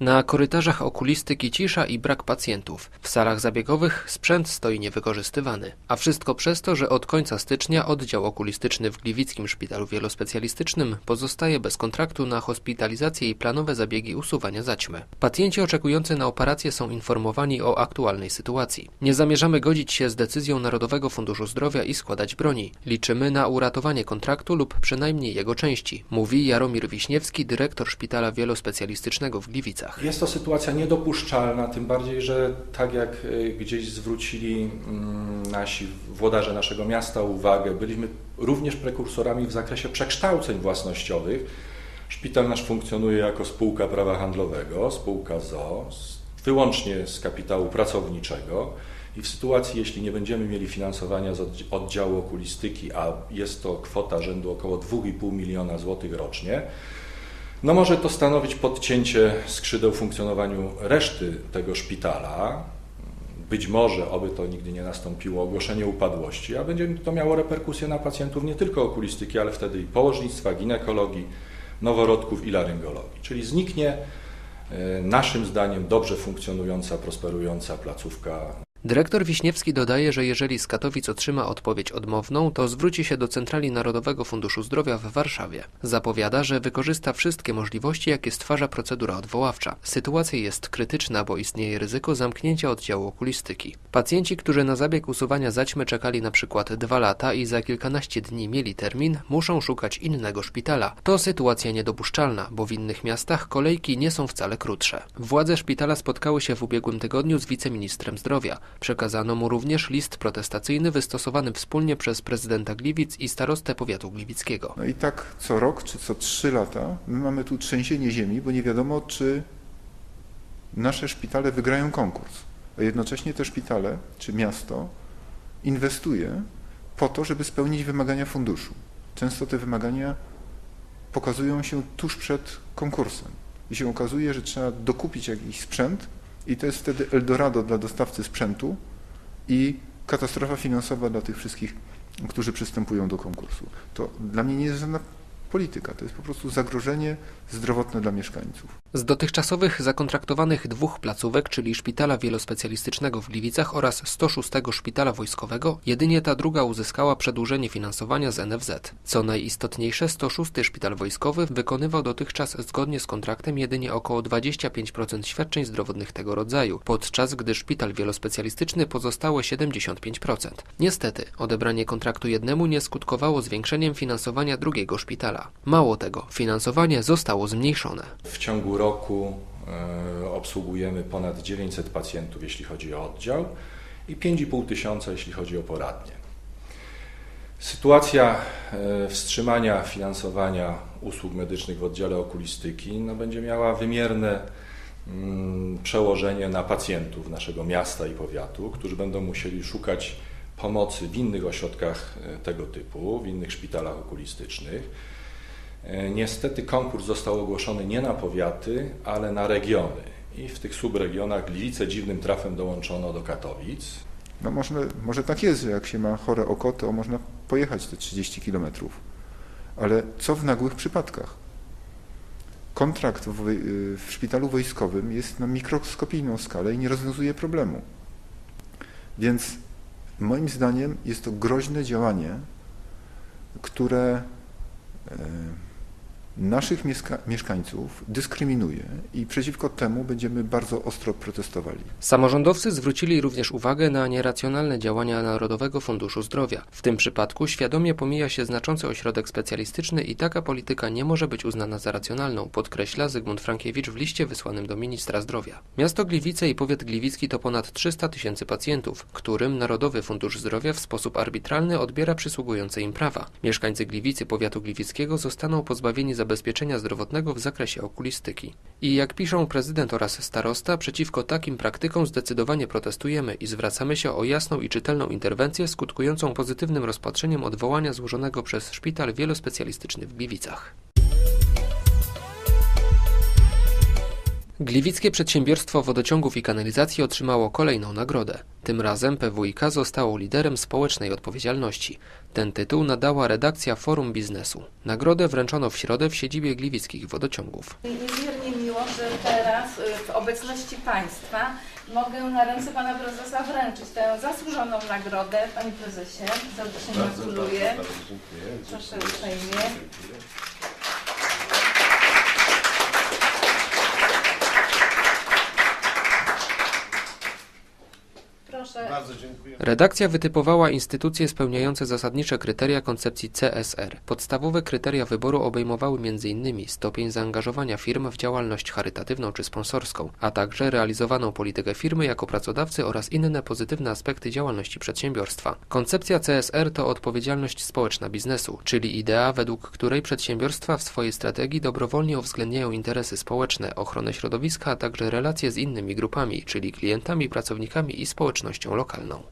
Na korytarzach okulistyki cisza i brak pacjentów. W salach zabiegowych sprzęt stoi niewykorzystywany. A wszystko przez to, że od końca stycznia oddział okulistyczny w Gliwickim Szpitalu Wielospecjalistycznym pozostaje bez kontraktu na hospitalizację i planowe zabiegi usuwania zaćmy. Pacjenci oczekujący na operację są informowani o aktualnej sytuacji. Nie zamierzamy godzić się z decyzją Narodowego Funduszu Zdrowia i składać broni. Liczymy na uratowanie kontraktu lub przynajmniej jego części, mówi Jaromir Wiśniewski, dyrektor Szpitala Wielospecjalistycznego w Gliwicach. Jest to sytuacja niedopuszczalna, tym bardziej, że tak jak y, gdzieś zwrócili mm, nasi włodarze naszego miasta uwagę, byliśmy również prekursorami w zakresie przekształceń własnościowych. Szpital nasz funkcjonuje jako spółka prawa handlowego, spółka ZO, wyłącznie z kapitału pracowniczego. I w sytuacji, jeśli nie będziemy mieli finansowania z oddzi- oddziału okulistyki, a jest to kwota rzędu około 2,5 miliona złotych rocznie, no może to stanowić podcięcie skrzydeł funkcjonowaniu reszty tego szpitala. Być może, oby to nigdy nie nastąpiło, ogłoszenie upadłości, a będzie to miało reperkusje na pacjentów nie tylko okulistyki, ale wtedy i położnictwa, ginekologii, noworodków i laryngologii. Czyli zniknie e, naszym zdaniem dobrze funkcjonująca, prosperująca placówka Dyrektor Wiśniewski dodaje, że jeżeli z Katowic otrzyma odpowiedź odmowną, to zwróci się do Centrali Narodowego Funduszu Zdrowia w Warszawie. Zapowiada, że wykorzysta wszystkie możliwości, jakie stwarza procedura odwoławcza. Sytuacja jest krytyczna, bo istnieje ryzyko zamknięcia oddziału okulistyki. Pacjenci, którzy na zabieg usuwania zaćmy czekali na przykład dwa lata i za kilkanaście dni mieli termin, muszą szukać innego szpitala. To sytuacja niedopuszczalna, bo w innych miastach kolejki nie są wcale krótsze. Władze szpitala spotkały się w ubiegłym tygodniu z wiceministrem zdrowia. Przekazano mu również list protestacyjny wystosowany wspólnie przez prezydenta Gliwic i starostę powiatu gliwickiego. No i tak co rok czy co trzy lata my mamy tu trzęsienie ziemi, bo nie wiadomo, czy nasze szpitale wygrają konkurs. A jednocześnie te szpitale czy miasto inwestuje po to, żeby spełnić wymagania funduszu. Często te wymagania pokazują się tuż przed konkursem i się okazuje, że trzeba dokupić jakiś sprzęt i to jest wtedy Eldorado dla dostawcy sprzętu i katastrofa finansowa dla tych wszystkich, którzy przystępują do konkursu. To dla mnie nie jest żadna polityka, to jest po prostu zagrożenie zdrowotne dla mieszkańców. Z dotychczasowych zakontraktowanych dwóch placówek, czyli Szpitala Wielospecjalistycznego w Gliwicach oraz 106 Szpitala Wojskowego, jedynie ta druga uzyskała przedłużenie finansowania z NFZ. Co najistotniejsze, 106 Szpital Wojskowy wykonywał dotychczas zgodnie z kontraktem jedynie około 25% świadczeń zdrowotnych tego rodzaju, podczas gdy Szpital Wielospecjalistyczny pozostałe 75%. Niestety, odebranie kontraktu jednemu nie skutkowało zwiększeniem finansowania drugiego szpitala. Mało tego, finansowanie zostało zmniejszone. W ciągu roku e, obsługujemy ponad 900 pacjentów, jeśli chodzi o oddział, i 5,5 tysiąca, jeśli chodzi o poradnie. Sytuacja e, wstrzymania finansowania usług medycznych w oddziale okulistyki no, będzie miała wymierne mm, przełożenie na pacjentów naszego miasta i powiatu, którzy będą musieli szukać pomocy w innych ośrodkach e, tego typu, w innych szpitalach okulistycznych. E, Niestety konkurs został ogłoszony nie na powiaty, ale na regiony. I w tych subregionach Gliwice dziwnym trafem dołączono do Katowic. No może, może tak jest, że jak się ma chore oko, to można pojechać te 30 kilometrów. Ale co w nagłych przypadkach? Kontrakt w, woj- w szpitalu wojskowym jest na mikroskopijną skalę i nie rozwiązuje problemu. Więc moim zdaniem jest to groźne działanie, które e, naszych mieszkańców dyskryminuje i przeciwko temu będziemy bardzo ostro protestowali. Samorządowcy zwrócili również uwagę na nieracjonalne działania Narodowego Funduszu Zdrowia. W tym przypadku świadomie pomija się znaczący ośrodek specjalistyczny i taka polityka nie może być uznana za racjonalną, podkreśla Zygmunt Frankiewicz w liście wysłanym do ministra zdrowia. Miasto Gliwice i powiat gliwicki to ponad 300 tysięcy pacjentów, którym Narodowy Fundusz Zdrowia w sposób arbitralny odbiera przysługujące im prawa. Mieszkańcy Gliwicy powiatu gliwickiego zostaną pozbawieni zabezpieczenia zdrowotnego w zakresie okulistyki. I jak piszą prezydent oraz starosta, przeciwko takim praktykom zdecydowanie protestujemy i zwracamy się o jasną i czytelną interwencję skutkującą pozytywnym rozpatrzeniem odwołania złożonego przez Szpital Wielospecjalistyczny w Gliwicach. Gliwickie Przedsiębiorstwo Wodociągów i Kanalizacji otrzymało kolejną nagrodę. Tym razem PWiK zostało liderem społecznej odpowiedzialności. Ten tytuł nadała redakcja Forum Biznesu. Nagrodę wręczono w środę w siedzibie Gliwickich Wodociągów. Niezmiernie miło że teraz y, w obecności Państwa mogę na ręce Pana Prezesa wręczyć tę zasłużoną nagrodę. Panie Prezesie, serdecznie gratuluję. Proszę uprzejmie. Proszę. Bardzo dziękuję. Redakcja wytypowała instytucje spełniające zasadnicze kryteria koncepcji CSR. Podstawowe kryteria wyboru obejmowały m.in. stopień zaangażowania firm w działalność charytatywną czy sponsorską, a także realizowaną politykę firmy jako pracodawcy oraz inne pozytywne aspekty działalności przedsiębiorstwa. Koncepcja CSR to odpowiedzialność społeczna biznesu, czyli idea, według której przedsiębiorstwa w swojej strategii dobrowolnie uwzględniają interesy społeczne, ochronę środowiska, a także relacje z innymi grupami, czyli klientami, pracownikami i społecznością lokalną. canal.